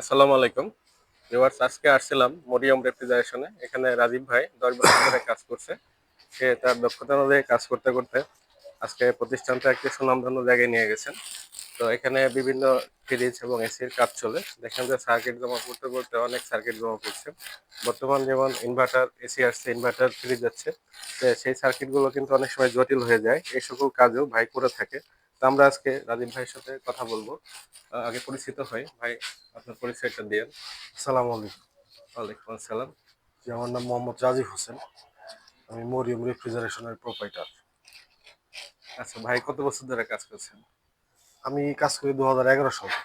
আসসালামু আলাইকুম। ভিউয়ার্স আজকে আসছিলাম মরিয়ম রেফ্রিজারেশনে এখানে রাজীব ভাই দশ বছর ধরে কাজ করছে। সে তার দক্ষতা অনুযায়ী কাজ করতে করতে আজকে প্রতিষ্ঠানটা একটি সুনামধন্য জায়গায় নিয়ে গেছেন। তো এখানে বিভিন্ন ফ্রিজ এবং এসির কাজ চলে। দেখেন যে সার্কিট জমা করতে করতে অনেক সার্কিট জমা পড়ছে। বর্তমান যেমন ইনভার্টার এসি আসছে ইনভার্টার ফ্রিজ যাচ্ছে। সেই সার্কিটগুলো কিন্তু অনেক সময় জটিল হয়ে যায়। এই সকল কাজও ভাই করে থাকে। তো আমরা আজকে রাজীব ভাইয়ের সাথে কথা বলব। আগে পরিচিত হই। ভাই আপনার পরিচয়টা দিয়েন। আসসালামু আলাইকুম। ওয়ালাইকুম আসসালাম। জি, আমার নাম মোহাম্মদ রাজীব হোসেন। আমি মরিয়ম রেফ্রিজারেশনের প্রোপাইটার। আচ্ছা ভাই কত বছর ধরে কাজ করছেন? আমি কাজ করি দু হাজার এগারো সালে।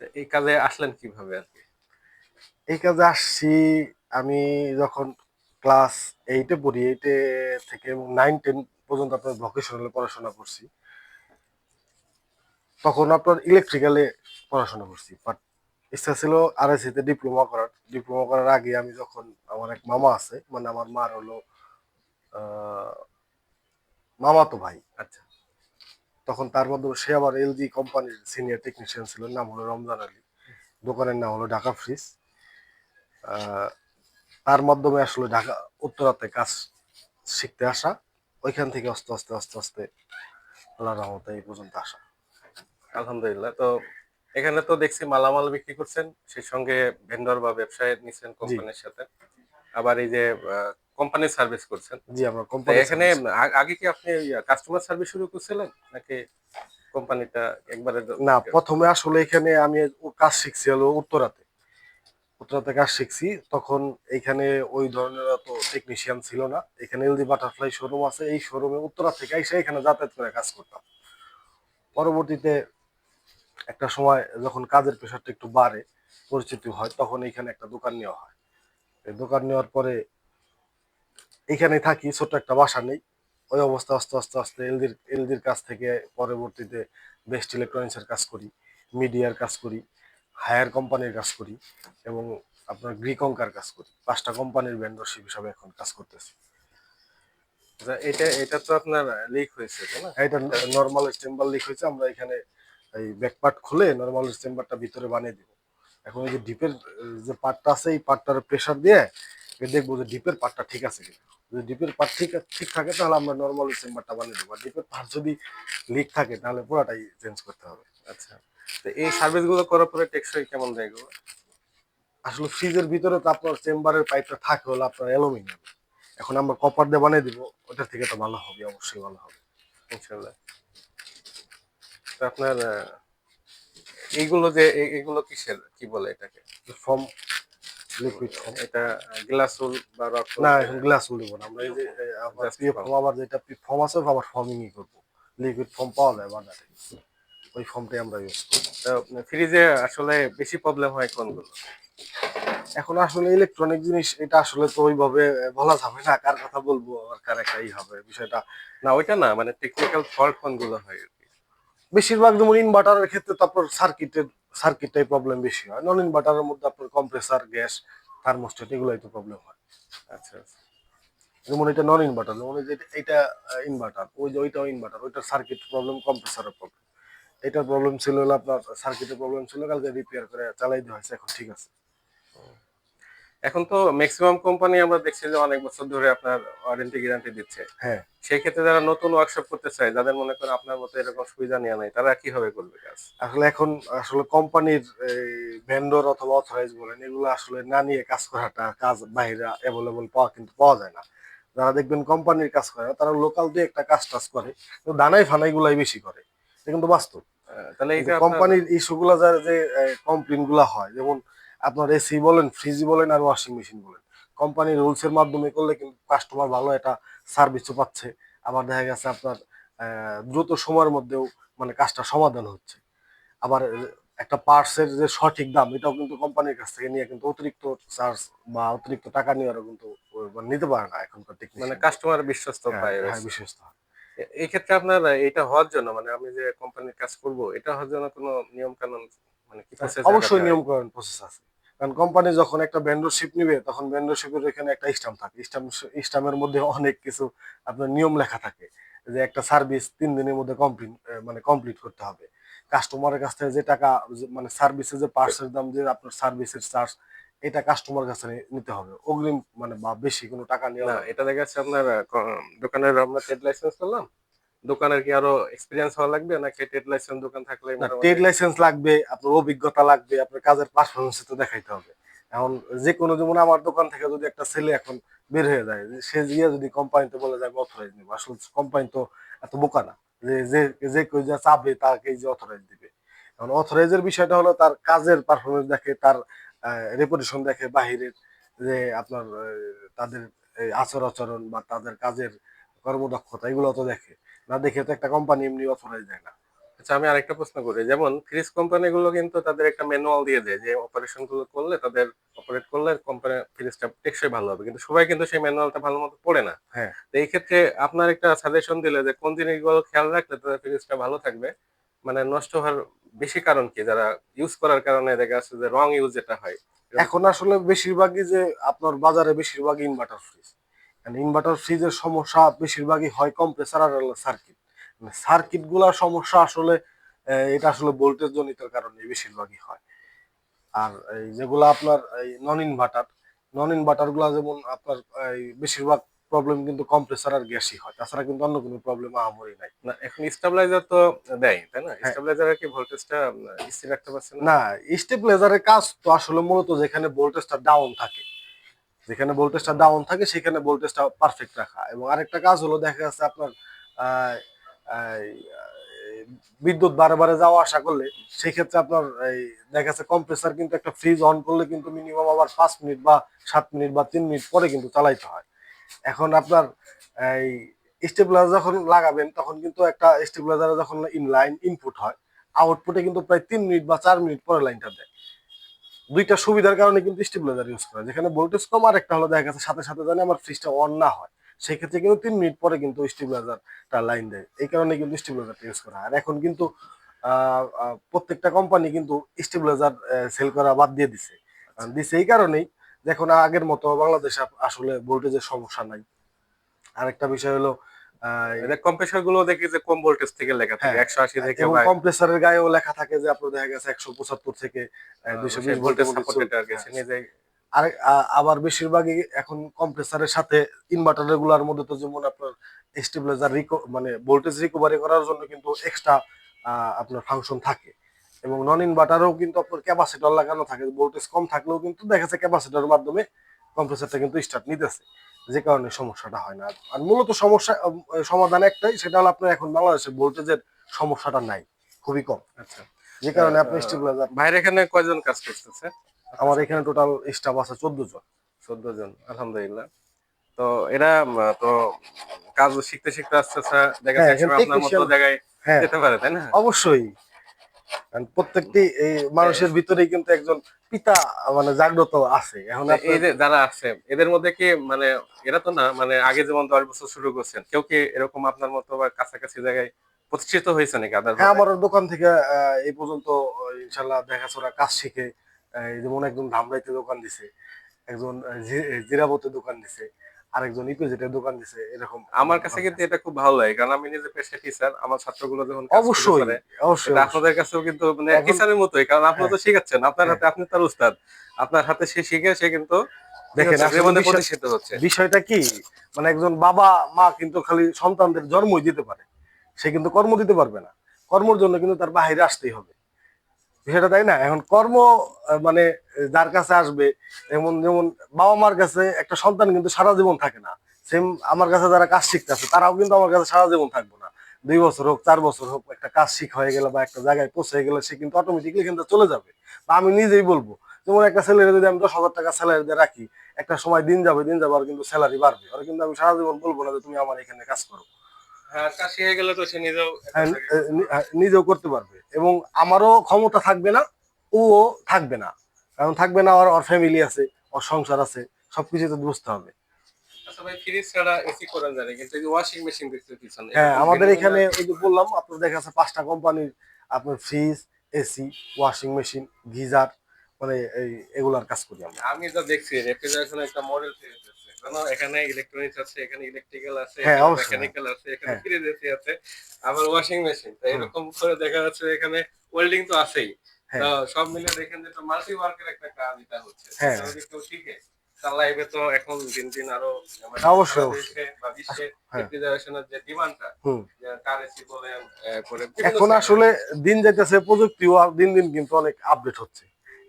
তো এই কাজে আসলেন কীভাবে আর কি? এই কাজে আসছি আমি যখন ক্লাস এইটে পড়ি এইটে থেকে নাইন টেন পর্যন্ত আপনার ভোকেশনালে পড়াশোনা করছি। তখন আপনার ইলেকট্রিক্যালে পড়াশোনা করছি বাট ইচ্ছা ছিল আরএসিতে ডিপ্লোমা করার। ডিপ্লোমা করার আগে আমি যখন আমার এক মামা আছে মানে আমার মার হলো মামা তো ভাই আচ্ছা। তখন তার মধ্যে সে আবার এলজি কোম্পানির সিনিয়র টেকনিশিয়ান ছিল, নাম হলো রমজান আলী। দোকানের নাম হলো ঢাকা ফ্রিজ তার মাধ্যমে আসলে ঢাকা, উত্তরাতে কাজ শিখতে আসা। ওইখান থেকে আস্তে আস্তে আস্তে আস্তে আল্লাহ রহমতে এই পর্যন্ত আসা। আলহামদুলিল্লাহ। তো এখানে তো দেখছি মালামাল বিক্রি করছেন সেই সঙ্গে ভেন্ডর বা ব্যবসায় নিচ্ছেন কোম্পানির সাথে। আবার এই যে কোম্পানির সার্ভিস করছেন। জি আমরা কোম্পানি এখানে আগে কি আপনি কাস্টমার সার্ভিস শুরু করছিলেন? নাকি কোম্পানিটা একবারে না প্রথমে আসলে এখানে আমি কাজ শিখছি হলো উত্তরাতে। উত্তরাতে কাজ শিখছি। তখন এখানে ওই ধরনের তো টেকনিশিয়ান ছিল না। এখানে এলজি বাটারফ্লাই শোরুম আছে। এই শোরুমে উত্তরা থেকে এসে এখানে যাতায়াত করে কাজ করতাম। পরবর্তীতে একটা সময় যখন কাজের প্রেশারটা একটু বাড়ে পরিচিতি হয় তখন এখানে একটা দোকান নেওয়া হয়। এই দোকান নেওয়ার পরে এখানে থাকি ছোট একটা বাসা নেই। ওই অবস্থা আস্তে আস্তে আস্তে এলদির এলদির কাছ থেকে পরবর্তীতে বেস্ট ইলেকট্রনিক্সের কাজ করি মিডিয়ার কাজ করি হায়ার কোম্পানির কাজ করি এবং আপনার গ্রিকঙ্কার কাজ করি। পাঁচটা কোম্পানির ভেন্ডরশিপ হিসাবে এখন কাজ করতেছি। আচ্ছা, এটা এটা তো আপনার লিক হয়েছে তাই না? এটা নর্মাল চেম্বার লিক হয়েছে আমরা এখানে এই ব্যাকপার্ট খুলে নর্মাল চেম্বারটা ভিতরে বানিয়ে দিব। এখন এই যে ডিপের যে পার্টটা আছে, এই পার্টটার প্রেশার দিয়ে দেখব যে ডিপের পার্টটা ঠিক আছে কিনা। যদি ডিপের পার্ট ঠিক ঠিক থাকে, তাহলে আমরা নর্মাল চেম্বারটা বানিয়ে দেবো। আর ডিপের পার্ট যদি লিক থাকে, তাহলে পুরোটাই চেঞ্জ করতে হবে। আচ্ছা তো এই সার্ভিসগুলো করার পরে টেকসই কেমন যায় আসলে ফ্রিজের ভিতরে তো আপনার চেম্বারের পাইপটা থাকে, হলো আপনার অ্যালুমিনিয়াম এখন আমরা কপার দিয়ে বানিয়ে দিব, ওটার থেকে তো ভালো হবে, অবশ্যই ভালো হবে। ইনশাল্লাহ। আপনার এইগুলো যে এগুলো কিসের? কি বলে এটাকে? ফর্ম? লিকুইড ফর্ম এটা গ্লাসুল বা রক না এখন গ্লাস উঠবো না। আমরা এই যে আবার যেটা ফর্ম আছে আবার ফর্মিংই করব। লিকুইড ফর্ম পাওয়া যায় বাজারে ওই ফর্মটাই আমরা ইউজ করি তো ফ্রিজে আসলে বেশি প্রবলেম হয় কোনগুলো? এখন আসলে ইলেকট্রনিক জিনিস এটা আসলে তো ওইভাবে বলা যাবে না কার কথা বলব আর কার একটাই হবে বিষয়টা। না ওইটা না মানে টেকনিক্যাল ফল্ট কোনগুলো হয়? বেশিরভাগ যেমন ইনভার্টারের ক্ষেত্রে তো আপনার সার্কিটের সার্কিটটাই প্রবলেম বেশি হয়। নন ইনভার্টারের মধ্যে আপনার কম্প্রেসার গ্যাস থার্মোস্টেট এগুলাই তো প্রবলেম হয়। আচ্ছা আচ্ছা। যেমন এটা নন ইনভার্টার যেমন এটা ইনভার্টার ওই যে ওইটাও ইনভার্টার ওইটার সার্কিট প্রবলেম কম্প্রেসারের প্রবলেম এটার প্রবলেম ছিল হলো আপনার সার্কিটের প্রবলেম ছিল, কালকে রিপেয়ার করে চালাই দেওয়া হয়েছে, এখন ঠিক আছে। এখন তো ম্যাক্সিমাম কোম্পানি আমরা দেখছি যে অনেক বছর ধরে আপনার ওয়ারেন্টি গ্যারান্টি দিচ্ছে। হ্যাঁ। সেই ক্ষেত্রে যারা নতুন ওয়ার্কশপ করতে চায় যাদের মনে করেন আপনার মতো এরকম সুবিধা নেওয়া নাই তারা কীভাবে করবে কাজ? আসলে এখন আসলে কোম্পানির ভেন্ডর অথবা অথরাইজ বলেন এগুলো আসলে না নিয়ে কাজ করাটা কাজ বাইরে অ্যাভেলেবল পাওয়া কিন্তু পাওয়া যায় না। যারা দেখবেন কোম্পানির কাজ করে তারা লোকাল দিয়ে একটা কাজ টাজ করে তো দানাই ফানাই গুলাই বেশি করে। এটা কিন্তু বাস্তব। তাহলে কোম্পানির ইস্যুগুলো যারা যে কমপ্লেনগুলা হয় যেমন আপনার এসি বলেন ফ্রিজ বলেন আর ওয়াশিং মেশিন বলেন। কোম্পানির রুলস এর মাধ্যমে করলে কিন্তু কাস্টমার ভালো একটা সার্ভিসও পাচ্ছে। আবার দেখা গেছে আপনার দ্রুত সময়ের মধ্যেও মানে কাজটা সমাধান হচ্ছে। আবার একটা পার্টসের যে সঠিক দাম এটাও কিন্তু কোম্পানির কাছ থেকে নিয়ে কিন্তু অতিরিক্ত চার্জ বা অতিরিক্ত টাকা নেওয়ারও কিন্তু মানে নিতে পারে না এখনকার মানে কাস্টমার বিশ্বস্ত পায় হ্যাঁ এই ক্ষেত্রে আপনার এটা হওয়ার জন্য মানে আমি যে কোম্পানির কাজ করব এটা হওয়ার জন্য কোনো নিয়ম কানুন মানে কি অবশ্যই হয়? নিয়মকরণ প্রসেস আছে। কারণ কোম্পানি যখন একটা ভেন্ডরশিপ নিবে তখন ভেন্ডরশিপের এখানে একটা স্টাম্প থাকে। স্টাম্প স্টাম্পের মধ্যে অনেক কিছু আপনার নিয়ম লেখা থাকে যে একটা সার্ভিস তিন দিনের মধ্যে কমপ্লিট মানে কমপ্লিট করতে হবে। কাস্টমারের কাছ থেকে যে টাকা মানে সার্ভিসের যে পার্সের দাম যে আপনার সার্ভিসের চার্জ এটা কাস্টমার কাছে নিতে হবে। অগ্রিম মানে বা বেশি কোনো টাকা নিয়ে না এটা দেখা যাচ্ছে আপনার দোকানের আমরা ট্রেড লাইসেন্স করলাম। দোকানের কি আরও এক্সপিরিয়েন্স হওয়া লাগবে? নাকি ট্রেড লাইসেন্স দোকান থাকলে ট্রেড লাইসেন্স লাগবে আপনার অভিজ্ঞতা লাগবে আপনার কাজের পারফরমেন্স তো দেখাইতে হবে। এখন যে কোনো যেমন আমার দোকান থেকে যদি একটা ছেলে এখন বের হয়ে যায় সে গিয়ে যদি কোম্পানিতে বলে যায় অথরাইজ নিবো। আসলে কোম্পানি তো এত বোকা না। যে যে যে কেউ যা চাবে তাকে যে অথরাইজ দিবে। এখন অথরাইজের বিষয়টা হলো তার কাজের পারফরমেন্স দেখে তার রেপুটেশন দেখে বাহিরের যে আপনার তাদের আচর আচরণ বা তাদের কাজের কর্মদক্ষতা এগুলো তো দেখে। না দেখে তো একটা কোম্পানি এমনি অথরাইজ দেয় না। আচ্ছা আমি আরেকটা প্রশ্ন করি। যেমন ফ্রিজ কোম্পানি গুলো কিন্তু তাদের একটা ম্যানুয়াল দিয়ে দেয় যে অপারেশনগুলো করলে তাদের অপারেট করলে কোম্পানি ফ্রিজটা টেকসই ভালো হবে। কিন্তু সবাই কিন্তু সেই ম্যানুয়ালটা ভালো মতো পড়ে না। হ্যাঁ। তো এই ক্ষেত্রে আপনার একটা সাজেশন দিলে যে কোন জিনিসগুলো খেয়াল রাখলে তাদের ফ্রিজটা ভালো থাকবে? মানে নষ্ট হওয়ার বেশি কারণ কি? যারা ইউজ করার কারণে দেখা যাচ্ছে যে রং ইউজ যেটা হয়। এখন আসলে বেশিরভাগই যে আপনার বাজারে বেশিরভাগই ইনভার্টার ফ্রিজ ইনভার্টার ফ্রিজের সমস্যা বেশিরভাগই হয় কম্প্রেসার আর সার্কিট সার্কিটগুলার সমস্যা আসলে এটা আসলে ভোল্টেজ জনিত কারণে বেশিরভাগই হয়। আর এই যেগুলো আপনার এই নন ইনভার্টার নন ইনভার্টারগুলা যেমন আপনার এই বেশিরভাগ প্রবলেম কিন্তু কম্প্রেসার আর গ্যাসই হয়। তাছাড়া কিন্তু অন্য কোনো প্রবলেম আহামরি নাই। না এখন স্টেবিলাইজার তো দেয় তাই না? হ্যাঁ। স্টেবিলাইজারের কি ভোল্টেজটা স্থির রাখতে পারছেন না? না স্টেবিলাইজারের কাজ তো আসলে মূলত যেখানে ভোল্টেজটা ডাউন থাকে যেখানে ভোল্টেজটা ডাউন থাকে, সেখানে ভোল্টেজটা পারফেক্ট রাখা। এবং আরেকটা কাজ হলো, দেখা যাচ্ছে আপনার বিদ্যুৎ বারে বারে যাওয়া আসা করলে সেই ক্ষেত্রে আপনার এই দেখা যাচ্ছে কম্প্রেসার কিন্তু একটা ফ্রিজ অন করলে কিন্তু মিনিমাম আবার পাঁচ মিনিট বা সাত মিনিট বা তিন মিনিট পরে কিন্তু চালাইতে হয়। এখন আপনার এই স্টেবিলাইজার যখন লাগাবেন, তখন কিন্তু একটা স্টেবিলাইজার যখন ইনলাইন ইনপুট হয় আউটপুটে কিন্তু প্রায় তিন মিনিট বা চার মিনিট পরে লাইনটা দেয়। দুইটা সুবিধার কারণে কিন্তু স্টেবিলাইজার ইউজ করে যেখানে ভোল্টেজ কম আর একটা হলো দেখা গেছে সাথে সাথে জানি আমার ফ্রিজটা অন না হয়। সেক্ষেত্রে কিন্তু তিন মিনিট পরে কিন্তু স্টেবিলাইজারটা লাইন দেয়। এই কারণে কিন্তু স্টেবিলাইজারটা ইউজ করা আর এখন কিন্তু প্রত্যেকটা কোম্পানি কিন্তু স্টেবিলাইজার সেল করা বাদ দিয়ে দিছে। দিছে এই কারণেই দেখুন আগের মতো বাংলাদেশে আসলে ভোল্টেজের সমস্যা নাই। আরেকটা বিষয় হলো কম্প্রেসারগুলো দেখি যে কম ভোল্টেজ থেকে লেখা থাকে হ্যাঁ। একশো আশি থেকে এবং গায়েও লেখা থাকে যে আপনার দেখা গেছে একশো পঁচাত্তর থেকে দুইশো বিশ ভোল্টেজ ভোল্টেজ আর কি সে নিজে আর আ- আবার বেশিরভাগই এখন কম্প্রেসারের সাথে ইনভার্টারগুলার মধ্যে তো যেমন আপনার স্টেবিলাইজার মানে ভোল্টেজ রিকভারি করার জন্য কিন্তু এক্সট্রা আপনার ফাংশন থাকে। এবং নন ইনভার্টারও কিন্তু আপনার ক্যাপাসিটর লাগানো থাকে ভোল্টেজ কম থাকলেও কিন্তু দেখা যাচ্ছে ক্যাপাসিটরের মাধ্যমে কম্প্রেসারটা কিন্তু স্টার্ট নিতেছে। যে কারণে সমস্যাটা হয় না। আর মূলত সমস্যা সমাধান একটাই সেটা হলো আপনার এখন বাংলাদেশে ভোল্টেজের সমস্যাটা নাই খুবই কম। আচ্ছা। যে কারণে আপনি স্টেবিলাইজার বাইরে এখানে কয়জন কাজ করতেছে? আমার এখানে টোটাল স্টাফ আছে চোদ্দ জন। চোদ্দ জন আলহামদুলিল্লাহ। তো এরা তো কাজ শিখতে শিখতে আস্তে আস্তে দেখা হ্যাঁ, যাচ্ছে আপনার মতো জায়গায় হ্যাঁ। যেতে পারে তাই না? অবশ্যই। প্রত্যেকটি এই মানুষের ভিতরেই কিন্তু একজন পিতা মানে জাগ্রত আছে। এখন এই যে যারা আছে এদের মধ্যে কি মানে এরা তো না মানে আগে যেমন দশ বছর শুরু করছেন কেউ কি এরকম আপনার মতো বা কাছাকাছি জায়গায় প্রতিষ্ঠিত হয়েছে নাকি আদার হ্যাঁ আমার দোকান থেকে আহ, এই পর্যন্ত ইনশাল্লাহ দেখাশোনা কাজ শিখে যেমন একজন ধামরাইতে দোকান দিছে একজন জিরাবতে দোকান দিছে আরেকজন ইপিজেটের দোকান দিছে এরকম আমার কাছে কিন্তু এটা খুব ভালো লাগে কারণ আমি নিজে পেশা টিচার আমার ছাত্রগুলো যখন অবশ্যই অবশ্যই আপনাদের কাছেও কিন্তু মানে টিচারের মতোই কারণ আপনি তো হ্যাঁ। শিখাচ্ছেন আপনার হ্যাঁ। হাতে আপনি তার উস্তাদ আপনার হাতে সে শিখে সে কিন্তু দেখেন, প্রতিষ্ঠিত হচ্ছে বিষয়টা কি মানে একজন বাবা মা কিন্তু খালি সন্তানদের জন্মই দিতে পারে সে কিন্তু কর্ম দিতে পারবে না কর্মের জন্য কিন্তু তার বাইরে আসতেই হবে বিষয়টা তাই না? এখন কর্ম মানে যার কাছে আসবে এমন যেমন বাবা মার কাছে একটা সন্তান কিন্তু সারা জীবন থাকে না। সেম আমার কাছে যারা কাজ শিখতে আছে তারাও কিন্তু আমার কাছে সারা জীবন থাকবে না। দুই বছর হোক, চার বছর হোক, একটা কাজ শিখ হয়ে গেলে বা একটা জায়গায় পৌঁছে গেলে সে কিন্তু অটোমেটিকলি কিন্তু চলে যাবে। বা আমি নিজেই বলব, যেমন একটা ছেলের যদি আমি দশ হাজার টাকা স্যালারি দিয়ে রাখি, একটা সময় দিন যাবে দিন যাবে আর কিন্তু স্যালারি বাড়বে। আর কিন্তু আমি সারা জীবন বলব না যে তুমি আমার এখানে কাজ করো। নিজেও করতে পারবে। এবং আমারও ক্ষমতা থাকবে না ও থাকবে না। কারণ থাকবে না ওর ওর ফ্যামিলি আছে ওর সংসার আছে সবকিছু তো বুঝতে হবে। আচ্ছা ফ্রিজ এসি করেন জানি কিন্তু ওয়াশিং মেশিন হ্যাঁ আমাদের এখানে ওই যে বললাম আপনার দেখা যাচ্ছে পাঁচটা কোম্পানির আপনার fridge AC washing machine geyser মানে এই এগুলার কাজ করি আমরা। আমি যা দেখছি রেফ্রিজারেশন একটা মডেল আছে এখানে ইলেকট্রনিক্স আছে এখানে ইলেকট্রিক্যাল আছে হ্যাঁ। মেকানিক্যাল আছে এখানে হ্যাঁ। ফ্রিজ এসি আছে আবার ওয়াশিং মেশিন এরকম করে দেখা যাচ্ছে এখানে ওয়েল্ডিং তো আছেই হ্যাঁ। সব মিলে দেখেন যে মাল্টি ওয়ার্কের একটা কাজ এটা হচ্ছে হ্যাঁ। কেউ শিখে তার লাইফে তো এখন দিন দিন আরও মানে অবশ্যই, হ্যাঁ। রেফ্রিজারেশনের যে ডিমান্ডটা এখন আসলে দিন যাইতেছে প্রযুক্তিও দিন দিন কিন্তু অনেক আপডেট হচ্ছে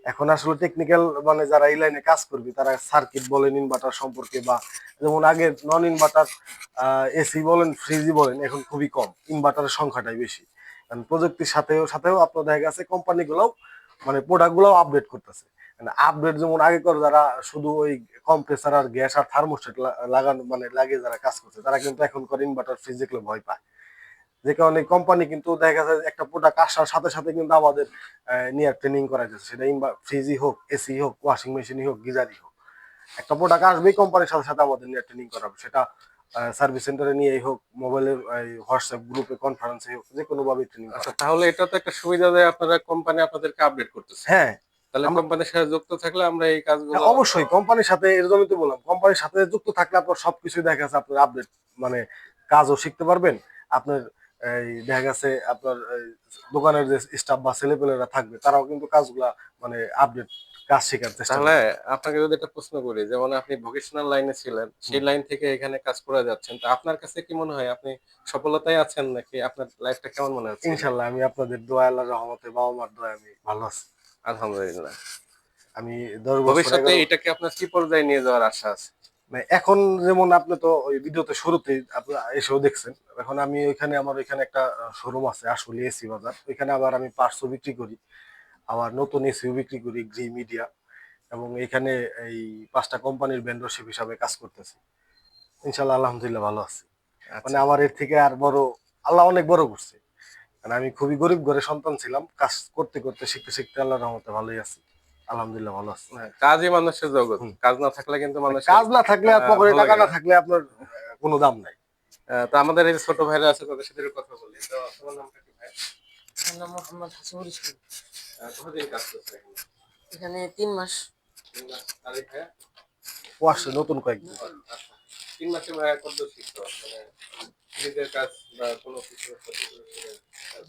এখন আসলে টেকনিক্যাল মানে যারা এই লাইনে কাজ করবে, তারা সার্কিট বলেন ইনভার্টার সম্পর্কে বা যেমন আগে নন ইনভার্টার এসি বলেন ফ্রিজি বলেন, এখন খুবই কম ইনভার্টারের সংখ্যাটাই বেশি। কারণ প্রযুক্তির সাথেও সাথেও আপনার দেখা গেছে কোম্পানিগুলোও মানে প্রোডাক্টগুলোও আপডেট করতেছে। আপডেট যেমন আগে করে যারা শুধু ওই কম্প্রেসার আর গ্যাস আর থার্মোস্টেট লাগানো মানে লাগিয়ে যারা কাজ করছে, তারা কিন্তু এখন করে ইনভার্টার ফ্রিজ দেখলে ভয় পায়। যে কারণে কোম্পানি কিন্তু দেখা যায় একটা প্রোডাক্ট আসার সাথে সাথে কিন্তু আমাদের আহ, নিয়ে ট্রেনিং করা যাচ্ছে সেটা ফ্রিজই হোক এসি হোক ওয়াশিং মেশিনই হোক গিজারই হোক। একটা প্রোডাক্ট আসবেই কোম্পানির সাথে সাথে আমাদের নিয়ে ট্রেনিং করাবে। সেটা সার্ভিস সেন্টারে নিয়েই হোক মোবাইলের হোয়াটসঅ্যাপ গ্রুপে কনফারেন্সে হোক যে কোনো ভাবে ট্রেনিং আচ্ছা তাহলে এটা তো একটা সুবিধা দেয় আপনারা কোম্পানি আপনাদেরকে আপডেট করতেছে। হ্যাঁ। তাহলে কোম্পানির সাথে যুক্ত থাকলে আমরা এই কাজগুলো হ্যাঁ, অবশ্যই কোম্পানির সাথে এর জন্যই তো বললাম কোম্পানির সাথে যুক্ত থাকলে আপনার সবকিছুই দেখা যাচ্ছে আপনার আপডেট মানে কাজও শিখতে পারবেন আপনার এই দেখা গেছে আপনার দোকানের যে স্টাফ বা ছেলেপেলেরা থাকবে তারাও কিন্তু কাজগুলা মানে আপডেট কাজ শেখার চেষ্টা তাহলে আপনাকে যদি একটা প্রশ্ন করি যেমন আপনি ভোকেশনাল লাইনে ছিলেন সেই লাইন থেকে এখানে কাজ করে যাচ্ছেন তো আপনার কাছে কি মনে হয়? আপনি সফলতায় আছেন নাকি আপনার লাইফটা কেমন মনে হচ্ছে? ইনশাল্লাহ আমি আপনাদের দোয়া আল্লাহর রহমতে বাবা মার দোয়া আমি ভালো আছি। আলহামদুলিল্লাহ। আমি ভবিষ্যতে এটাকে আপনার কি পর্যায়ে নিয়ে যাওয়ার আশা আছে। এখন যেমন আপনি তো ওই ভিডিওতে শুরুতে আপনি এসেও দেখছেন এখন আমি ওইখানে আমার ওইখানে একটা শোরুম আছে আসলে এসি বাজার। ওইখানে আবার আমি পার্সও বিক্রি করি আবার নতুন এসিও বিক্রি করি গ্রি মিডিয়া এবং এখানে এই পাঁচটা কোম্পানির ভেন্ডরশিপ হিসাবে কাজ করতেছি। ইনশাল্লাহ আলহামদুলিল্লাহ ভালো আছি। মানে মানে আমার এর থেকে আর বড় আল্লাহ অনেক বড় করছে। মানে আমি খুবই গরিব ঘরে সন্তান ছিলাম কাজ করতে করতে শিখতে শিখতে আল্লাহর রহমতে ভালোই আছি। আলহামদুলিল্লাহ ভালো আছি। কাজই মানুষের জগৎ। কাজ না থাকলে কিন্তু মানুষ কাজ না থাকলে আর পকেটে টাকা না। থাকলে আপনার কোনো দাম নাই। তো আমাদের এই যে ছোট ভাইরা আছে তাদের সাথে কথা বলি। তো তোমার নামটা কি ভাই? আমার নাম মোহাম্মদ হাসিবুল ইসলাম। কতদিন কাজ করছে এখানে? এখানে তিন মাস? ও আসছে নতুন কয়েকদিন। আচ্ছা। তিন মাসে ভাইয়া কত শিখতো মানে নিজের কাজ বা কোনো কিছু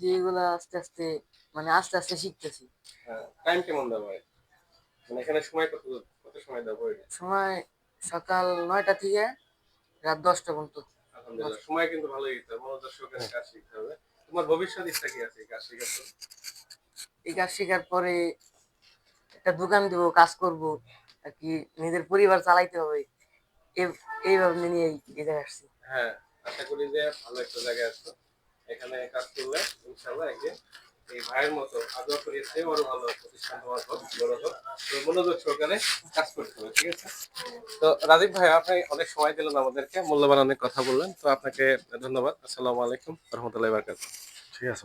যেগুলো আস্তে আস্তে মানে আস্তে আস্তে শিখতেছি। হ্যাঁ, টাইম কেমন দেওয়া হয় এখানে সময় কত কত সময় দেওয়া হয় সময় সকাল নয়টা থেকে রাত দশটা পর্যন্ত। আলহামদুলিল্লাহ সময় কিন্তু ভালোই দিতে হবে মনোযোগ কাজ শিখতে হবে। তোমার ভবিষ্যৎ ইচ্ছা কি আছে এই কাজ শেখার পর? এই কাজ শেখার পরে একটা দোকান দিব কাজ করব আর কি নিজের পরিবার চালাইতে হবে। এই- এইভাবে নিয়ে এই জায়গায় আসছি। হ্যাঁ আশা করি যে ভালো একটা জায়গায় আসতো এখানে কাজ করলে ইনশাল্লাহ একদিন এই ভাইয়ের মতো আদর করিয়েছে চেয়ে ভালো প্রতিষ্ঠান হোক বড় হোক মনোযোগ সহকারে কাজ করতে হবে, ঠিক আছে? তো রাজীব ভাই, আপনি অনেক সময় দিলেন আমাদেরকে, মূল্যবান অনেক কথা বললেন। তো আপনাকে ধন্যবাদ। আসসালামু আলাইকুম, রহমতুল্লাহ বারকাত ঠিক আছে।